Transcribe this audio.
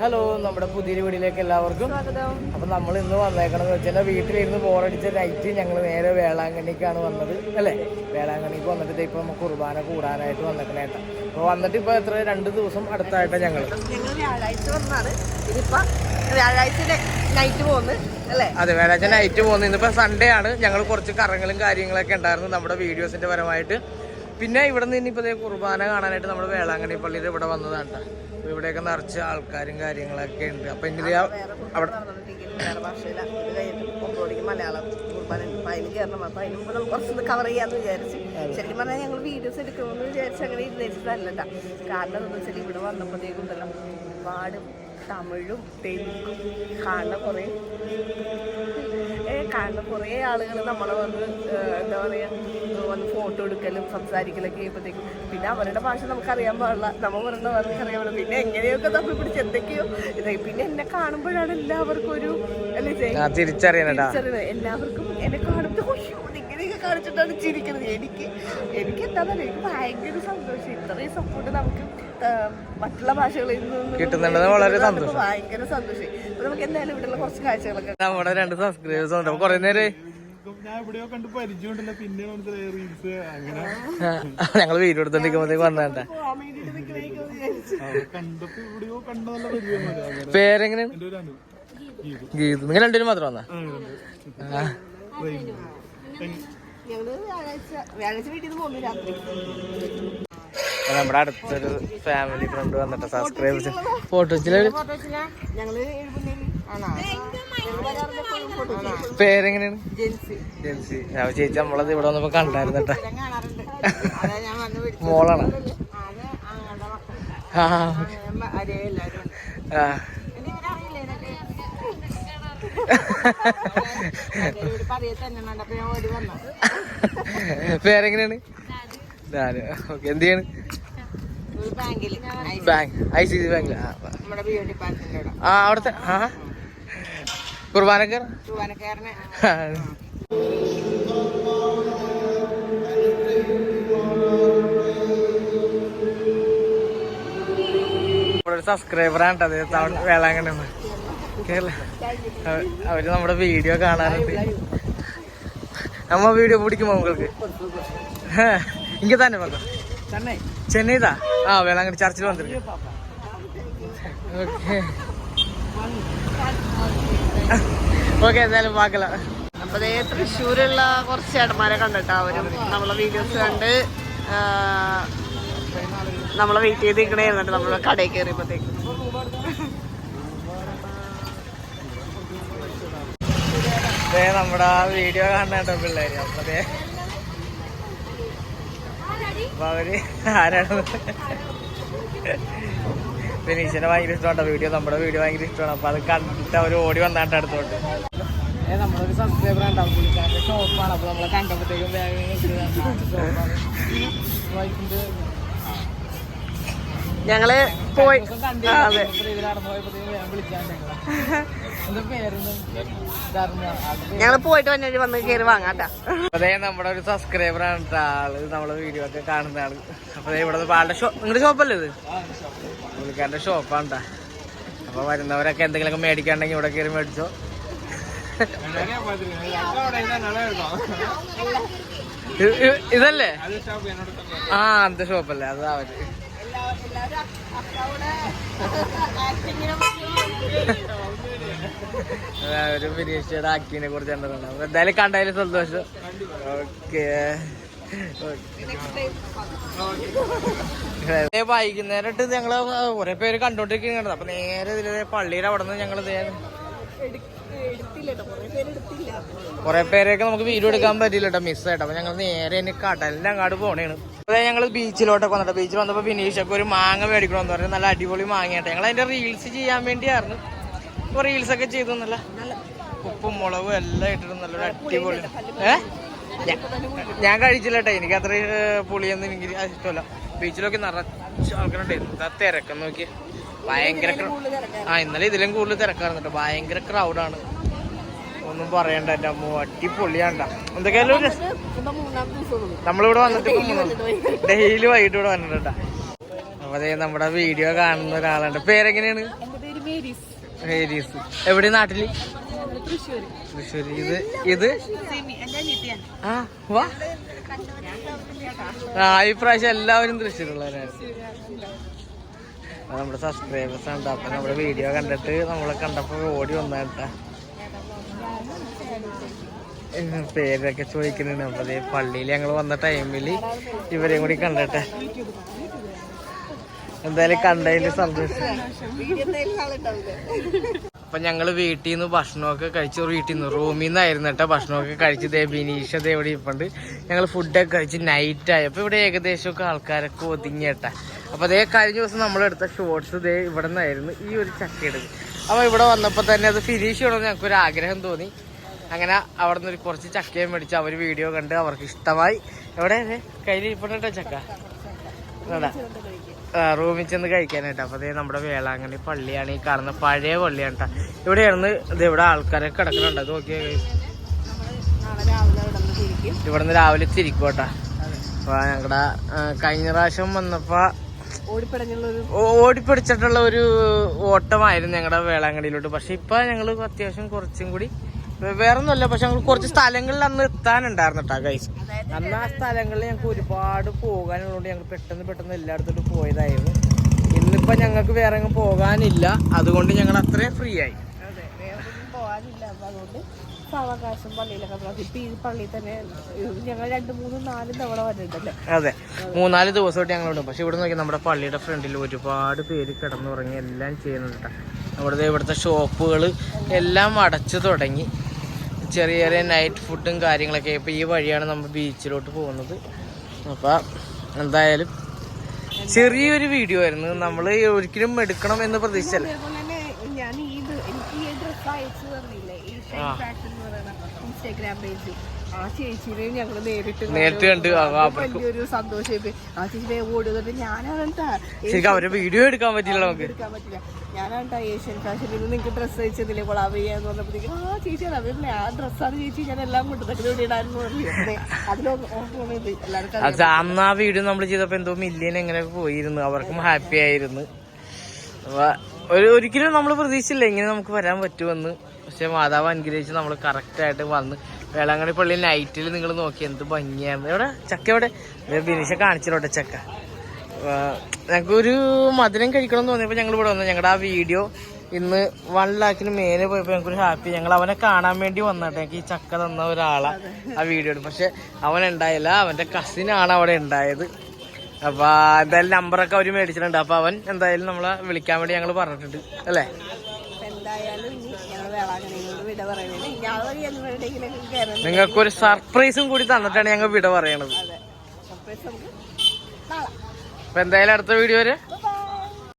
Hello നമ്മുടെ പുതിയൊരു വീടിലേക്ക് എല്ലാവർക്കും. അപ്പൊ നമ്മൾ ഇന്ന് വന്നേക്കണെന്ന് വെച്ചാൽ വീട്ടിലിരുന്ന് ബോറടിച്ച നൈറ്റ് ഞങ്ങൾ നേരെ വേളാങ്കണ്ണിക്കാണ് വന്നത് അല്ലേ? വേളാങ്കണ്ണിക്ക് വന്നിട്ട് ഇപ്പൊ നമുക്ക് കുർബാന കൂടാനായിട്ട് വന്നേക്കണേട്ടാ അപ്പൊ വന്നിട്ട് ഇപ്പൊ എത്ര രണ്ട് ദിവസം അടുത്തായിട്ടാ ഞങ്ങൾ വേളാഴ്ച വന്നാണ്. ഇതിപ്പോ വ്യാഴാഴ്ച നൈറ്റ് പോകുന്നു അതെ വ്യാഴാഴ്ച നൈറ്റ് പോകുന്നത് ഇന്നിപ്പോ സൺഡേ ആണ്. ഞങ്ങൾ കുറച്ച് കറങ്ങളും കാര്യങ്ങളൊക്കെ ഉണ്ടായിരുന്നു നമ്മുടെ വീഡിയോസിന്റെ പരമായിട്ട്. പിന്നെ ഇവിടെ നിന്ന് ഇനിയിപ്പോ ദേ കുർബാന കാണാനായിട്ട് നമ്മൾ വേളാങ്കണ്ണി പള്ളിയിൽ ഇവിടെ വന്നതാണ് ട്ടോ. അപ്പൊ ഇവിടെയൊക്കെ നിറച്ച് ആൾക്കാരും കാര്യങ്ങളൊക്കെ ഉണ്ട്. അപ്പൊ ഇനി അവിടെ മലയാളം കുർബാന അപ്പൊ അതിന് കയറണം അപ്പൊ അതിന് മുമ്പ് നമുക്ക് കവർ ചെയ്യാന്ന് വിചാരിച്ചു. ശരിക്കും പറഞ്ഞാൽ ഞങ്ങൾ വീഡിയോസ് എടുക്കണമെന്ന് വിചാരിച്ച് അങ്ങനെ ഇരുന്നിട്ടല്ല കാരണം എന്താ വെച്ചാൽ ഇവിടെ വന്നപ്പോഴത്തേക്കും ഉണ്ടല്ലോ ഒരുപാട് തമിഴും തെലുങ്കും. കാണുന്ന കുറേ കാണുന്ന കുറേ ആളുകൾ നമ്മളെ വന്ന് എന്താ പറയുക വന്ന് ഫോട്ടോ എടുക്കലും സംസാരിക്കലൊക്കെ ചെയ്യുമ്പോഴത്തേക്കും പിന്നെ അവരുടെ ഭാഷ നമുക്കറിയാൻ പാടില്ല. നമ്മൾ പറയുന്ന അവർക്ക് അറിയാൻ പാടില്ല. പിന്നെ എങ്ങനെയൊക്കെ തമ്മിൽ പിടിച്ച് എന്തൊക്കെയോ പിന്നെ എന്നെ കാണുമ്പോഴാണ് എല്ലാവർക്കും ഒരു അല്ലേ തിരിച്ചറിയുന്നത് എല്ലാവർക്കും എന്നെ കാണുമ്പോൾ "ഉയ്യോ, ഇങ്ങനെയൊക്കെ കാണിച്ചിട്ടാണ് ചിരിക്കുന്നത്. എനിക്ക് എനിക്ക് എന്താ പറയുക എനിക്ക് ഭയങ്കര സന്തോഷം. ഇത്രയും സപ്പോർട്ട് നമുക്ക് മറ്റുള്ള ഭാഷകളിൽ നിന്ന് കിട്ടുന്നുണ്ടെന്ന് വളരെ കിട്ടുന്നത് ഭയങ്കര സന്തോഷം നമുക്ക് എന്തായാലും ഇവിടെയുള്ള കുറച്ച് കാഴ്ചകളൊക്കെ നമ്മുടെ രണ്ട് സബ്സ്ക്രൈബേഴ്സ് ഉണ്ട്. കുറെ നേരം ഞങ്ങൾ വീഡിയോ എടുത്തോണ്ടിരിക്കുമ്പോഴത്തേക്ക് വന്നേണ്ട പേരെങ്ങനെയാണ്? ഒരു അനു. ഗീതു. നിങ്ങൾ രണ്ടുപേരും മാത്രം വന്നാ. ഞങ്ങൾ വ്യാഴാഴ്ച വ്യാഴാഴ്ച വീട്ടിൽ നിന്ന് പോകുന്നു രാത്രി. നമ്മുടെ അടുത്തൊരു ഫാമിലി ഫ്രണ്ട് വന്നിട്ട് സബ്സ്ക്രൈബ് ഫോട്ടോ. പേരെങ്ങനെയാണ്? ജെൻസി. ചേച്ചി നമ്മളത് ഇവിടെ വന്നപ്പോ കണ്ടായിരുന്നു കേട്ടാ. മോളാണ്. ആ. ആ. പേരെങ്ങനെയാണ്? ഞാൻ ഓക്കെ എന്ത് ചെയ്യാണ്? ബാങ്ക് ആ അവിടുത്തെ ആ. കുർബാനക്കാർ? സബ്സ്ക്രൈബറാണ് വേളാങ്കണ്ണ അവർ നമ്മുടെ വീഡിയോ കാണാറുണ്ട്. നമ്മ വീഡിയോ പിടിക്കുമോ നിങ്ങൾക്ക്? ഇങ്ങനെ തന്നെ പറഞ്ഞു ചെന്നൈതാ? ആ വേളാങ്കണ്ണി ചർച്ചിൽ വന്നിട്ട് ഓക്കെ എന്തായാലും പാക്കലാം അപ്പതേ തൃശ്ശൂരുള്ള കുറച്ച് ചേട്ടന്മാരെ കണ്ടിട്ടാ അവരും നമ്മളെ വീഡിയോസ് കണ്ട് നമ്മളെ വെയിറ്റ് ചെയ്ത് നിൽക്കണേ ഇരുന്നിട്ട് നമ്മളെ കടയിൽ കയറിയപ്പോഴത്തേക്ക് നമ്മുടെ വീഡിയോ കാണുന്നുണ്ടോ പിള്ളേര്. അപ്പതേ അപ്പൊ അവർ ആരാണ്? ഫിനീഷിനെ ഭയങ്കര ഇഷ്ടമാണ് വീഡിയോ നമ്മുടെ വീഡിയോ ഭയങ്കര ഇഷ്ടമാണ്. അപ്പൊ അത് കണ്ടിട്ട് അവർ ഓടി വന്നാട്ട് അടുത്തോട്ട്. നമ്മളൊരു സബ്സ്ക്രൈബർ ഉണ്ടാവും. ഷോപ്പാണ് അപ്പൊ നമ്മളെ കണ്ടപ്പോഴത്തേക്കും ഞങ്ങൾ പോയി അതെ. ഞങ്ങൾ പോയിട്ട് വന്നിട്ട് വന്ന് കയറി വാങ്ങാട്ടാ. അതെ നമ്മുടെ ഒരു സബ്സ്ക്രൈബർ ആണ് ആൾ നമ്മളെ വീഡിയോ ഒക്കെ കാണുന്ന ആൾ അപ്പൊ ഇവിടെ ആളുടെ നിങ്ങളുടെ ഷോപ്പല്ലേ ഇത്? പുള്ളിക്കാരന്റെ ഷോപ്പാണ് അപ്പൊ വരുന്നവരൊക്കെ എന്തെങ്കിലുമൊക്കെ മേടിക്കാണ്ടെങ്കിൽ ഇവിടെ കയറി മേടിച്ചോ. ഇതല്ലേ? ആ അന്ത ഷോപ്പല്ലേ അത് അവർ. ആക്ടിനെ കുറിച്ച് കണ്ടതാണ് എന്തായാലും കണ്ടതിൽ സന്തോഷം. ഓക്കേ വൈകുന്നേരം ഇട്ട് ഞങ്ങൾ കുറെ പേര് കണ്ടോണ്ടിരിക്കുന്നുണ്ട്. അപ്പൊ നേരെ ഇതിലെ പള്ളിയുടെ അവിടെ നിന്ന് ഞങ്ങൾ ദേ കുറെ പേരെയൊക്കെ നമുക്ക് വീഡിയോ എടുക്കാൻ പറ്റില്ല കേട്ടോ മിസ്സായിട്ട് അപ്പൊ ഞങ്ങൾ നേരെ എന്നെ കടലിന്റെ അങ്ങാട് പോണേണ്. അതെ ഞങ്ങൾ ബീച്ചിലോട്ടൊക്കെ വന്നിട്ട് ബീച്ചിൽ വന്നപ്പോ ബിനീഷൊക്കെ ഒരു മാങ്ങ മേടിക്കണമെന്ന് പറഞ്ഞു നല്ല അടിപൊളി മാങ്ങയാട്ടെ. ഞങ്ങൾ അതിന്റെ റീൽസ് ചെയ്യാൻ വേണ്ടിയായിരുന്നു. അപ്പൊ റീൽസ് ഒക്കെ ചെയ്തു നല്ല ഉപ്പും മുളകും എല്ലാം ഇട്ടിട്ട് നല്ലൊരു അടിപൊളി ഞാൻ കഴിച്ചില്ല കേട്ടോ എനിക്ക് അത്ര പുളിയൊന്നും എനിക്ക് ഇഷ്ടമല്ല. ബീച്ചിലൊക്കെ നിറച്ച് ആൾക്കാരുണ്ടായിരുന്നു തിരക്കം നോക്കി ഭയങ്കര ആ ഇന്നലെ ഇതിലും കൂടുതൽ തിരക്കായിരുന്നു കേട്ടോ. ഭയങ്കര ക്രൗഡാണ് ഒന്നും പറയണ്ട എന്റെ അമ്മ. അടിപൊളിയാണ്ട. ദിവസം നമ്മളിവിടെ വന്നിട്ട് ഡെയിലി വൈകിട്ട് ഇവിടെ വന്നിട്ടുണ്ട അതേ നമ്മുടെ വീഡിയോ കാണുന്ന ഒരാളുണ്ട്. പേരെങ്ങനെയാണ്? മേരീസ്. എവിടെ നാട്ടിൽ? തൃശ്ശൂർ ഇത് ഇത്? ആ വാ. ആ ഈ പ്രാവശ്യം എല്ലാവരും തൃശ്ശൂരുള്ളവരാണ്. നമ്മുടെ സബ്സ്ക്രൈബേഴ്സ് ഉണ്ട്. അപ്പൊ നമ്മുടെ വീഡിയോ കണ്ടിട്ട് നമ്മളെ കണ്ടപ്പോ ഓടി വന്നാട്ട പേരൊക്കെ ചോദിക്കുന്നുണ്ട്. അപ്പൊ പള്ളിയിൽ ഞങ്ങൾ വന്ന ടൈമിൽ ഇവരെയും കൂടി കണ്ടട്ടെ. അപ്പൊ ഞങ്ങൾ വീട്ടിൽ നിന്ന് ഭക്ഷണമൊക്കെ കഴിച്ചു വീട്ടിൽ നിന്ന് റൂമിൽ നിന്നായിരുന്നു കേട്ടോ ഭക്ഷണമൊക്കെ കഴിച്ച് ദേ ബിനീഷ് ദേ ഇവിടെ ഇപ്പുണ്ട് ഞങ്ങൾ ഫുഡൊക്കെ കഴിച്ച് നൈറ്റ് ആയി. അപ്പൊ ഇവിടെ ഏകദേശമൊക്കെ ആൾക്കാരൊക്കെ ഒതുങ്ങി കേട്ടാ അപ്പൊ അതേ കഴിഞ്ഞ ദിവസം നമ്മൾ എടുത്ത ഷോർട്സ് ദേ ഇവിടെ നിന്നായിരുന്നു ഈ ഒരു ചക്കയുടെ അപ്പൊ ഇവിടെ വന്നപ്പോ തന്നെ അത് ഫിനിഷ് ചെയ്യണമെന്ന് ഞങ്ങൾക്ക് ഒരു ആഗ്രഹം തോന്നി. അങ്ങനെ അവിടെ നിന്ന് കുറച്ച് ചക്കയും മേടിച്ച് അവർ വീഡിയോ കണ്ട് അവർക്ക് ഇഷ്ടമായി. എവിടെ? കയ്യിൽ ഇരിപ്പുണ്ട് ചക്ക. റൂമിൽ ചെന്ന് കഴിക്കാനായിട്ട്. അപ്പൊ അതേ നമ്മുടെ വേളാങ്കണ്ണി പള്ളിയാണ്. ഈ കാണുന്ന പഴയ പള്ളിയാണ് ട്ടാ. ഇവിടെയാണ് ഇത് ഇവിടെ ആൾക്കാരൊക്കെ കിടക്കുന്നുണ്ട്. അത് നോക്കിയാൽ ഇവിടെ നിന്ന് രാവിലെ ഇവിടെ തിരിക്കും കേട്ടോ നിന്ന് രാവിലെ തിരിക്കോട്ടാ. അപ്പൊ ഞങ്ങളുടെ കഴിഞ്ഞ പ്രാവശ്യം വന്നപ്പോ ഓടിപ്പടഞ്ഞുള്ള ഒരു ഓ- ഓടിപ്പിടിച്ചിട്ടുള്ള ഒരു ഓട്ടമായിരുന്നു ഞങ്ങളുടെ വേളാങ്കണ്ണിയിലോട്ട്. പക്ഷെ ഇപ്പൊ ഞങ്ങൾ അത്യാവശ്യം കുറച്ചും കൂടി വേറെ ഒന്നുമല്ല പക്ഷെ ഞങ്ങൾ കുറച്ച് സ്ഥലങ്ങളിൽ അന്ന് എത്താനുണ്ടായിരുന്നു കേട്ടോ ഗൈസ് അന്ന് ആ സ്ഥലങ്ങളിൽ ഞങ്ങൾക്ക് ഒരുപാട് പോകാനുള്ളതുകൊണ്ട് ഞങ്ങൾ പെട്ടെന്ന് പെട്ടെന്ന് എല്ലായിടത്തോട്ട് പോയതായിരുന്നു. ഇന്നിപ്പോ ഞങ്ങൾക്ക് വേറെ എങ്ങും പോകാനില്ല. അതുകൊണ്ട് ഞങ്ങൾ അത്രയും ഫ്രീ ആയി. സാവകാശം പള്ളിയിലൊക്കെ ഇപ്പൊ ഈ പള്ളിയിൽ തന്നെ ഞങ്ങൾ രണ്ട് മൂന്നും നാലും തവണ അതെ മൂന്നാൽ ദിവസമായിട്ട് ഞങ്ങൾ ഉണ്ട്. പക്ഷെ ഇവിടെ നോക്കി നമ്മുടെ പള്ളിയുടെ ഫ്രണ്ടിൽ ഒരുപാട് പേര് കിടന്നുറങ്ങി എല്ലാം ചെയ്യുന്നുണ്ട് ട്ടാ. നമ്മുടെ ഇവിടുത്തെ ഷോപ്പുകൾ എല്ലാം അടച്ചു തുടങ്ങി. ചെറിയ ചെറിയ നൈറ്റ് ഫുഡും കാര്യങ്ങളൊക്കെ ഇപ്പം ഈ വഴിയാണ് നമ്മൾ ബീച്ചിലോട്ട് പോകുന്നത്. അപ്പോൾ എന്തായാലും ചെറിയൊരു വീഡിയോ ആയിരുന്നു. നമ്മൾ ഒരിക്കലും എടുക്കണം എന്ന് പ്രതീക്ഷിച്ചല്ല. ഇൻസ്റ്റാഗ്രാം പേജ് ആ ചേച്ചിനെ ഞങ്ങൾ നേരിട്ട് നേരിട്ട് കണ്ട് വലിയൊരു സന്തോഷം ആ ചേച്ചി ഓടുന്നത് ഞാനാണ് കേട്ടാ ശരിക്കും അവരെ വീഡിയോ എടുക്കാൻ പറ്റില്ല നമുക്ക്. എടുക്കാൻ പറ്റില്ല. ഞാനാണ് കേട്ടാ ഏഷ്യൻ ഫാഷനിൽ നിങ്ങൾക്ക് ഡ്രസ്സ് അയച്ചതില്ലേ? കൊളാബ് ചെയ്യാന്ന് പറഞ്ഞപ്പോഴത്തേക്കും ആ ചേച്ചി അതല്ലേ ആ ഡ്രസ്സാണ് ചേച്ചി ഞാൻ എല്ലാം കൊണ്ടുതന്നെ ഇവിടെ ഇടാന്ന് പറഞ്ഞു ഓർമ്മ എല്ലാവർക്കും അന്ന് ആ വീഡിയോ നമ്മൾ ചെയ്തപ്പോ എന്തോ മില്യൻ എങ്ങനെ പോയിരുന്നു. അവർക്കും ഹാപ്പി ആയിരുന്നു. ഒരു ഒരിക്കലും നമ്മൾ പ്രതീക്ഷിച്ചില്ല ഇങ്ങനെ നമുക്ക് വരാൻ പറ്റുമെന്ന്. പക്ഷെ മാതാവ് അനുഗ്രഹിച്ച് നമ്മൾ കറക്റ്റ് ആയിട്ട് വന്ന് വേളാങ്കണ്ണി പള്ളി നൈറ്റിൽ നിങ്ങൾ നോക്കി എന്ത് ഭംഗിയാണ് എവിടെ? ചക്ക എവിടെ? ബിനീഷ കാണിച്ചിലോട്ടെ ചക്ക. ഞങ്ങൾക്കൊരു മധുരം കഴിക്കണം എന്ന് തോന്നിയപ്പോൾ ഞങ്ങൾ ഇവിടെ വന്നു. ഞങ്ങളുടെ ആ വീഡിയോ ഇന്ന് വൺ ലാക്കിന് മേലെ പോയപ്പോൾ ഞങ്ങൾക്കൊരു ഹാപ്പി ഞങ്ങൾ അവനെ കാണാൻ വേണ്ടി വന്നിട്ട് ഞങ്ങൾക്ക് ഈ ചക്ക തന്ന ഒരാളാ ആ വീഡിയോ പക്ഷെ അവൻ ഉണ്ടായില്ല. അവന്റെ കസിനാണ് അവിടെ ഉണ്ടായത്. അപ്പൊ എന്തായാലും നമ്പറൊക്കെ അവർ മേടിച്ചിട്ടുണ്ട്. അപ്പൊ അവൻ എന്തായാലും നമ്മളെ വിളിക്കാൻ വേണ്ടി ഞങ്ങൾ പറഞ്ഞിട്ടുണ്ട്. അല്ലേ? എന്തായാലും ഇനി ഞങ്ങൾ വിട പറയുന്നത്. ഇനി ആ വഴി എവിടെയെങ്കിലും കയറുന്നത് നിങ്ങൾക്കൊരു സർപ്രൈസും കൂടി തന്നിട്ടാണ് ഞങ്ങൾ വിട പറയണത്. അതെ. സർപ്രൈസ് നമുക്ക് നാളെ അപ്പൊ എന്തായാലും അടുത്ത വീഡിയോ വരെ.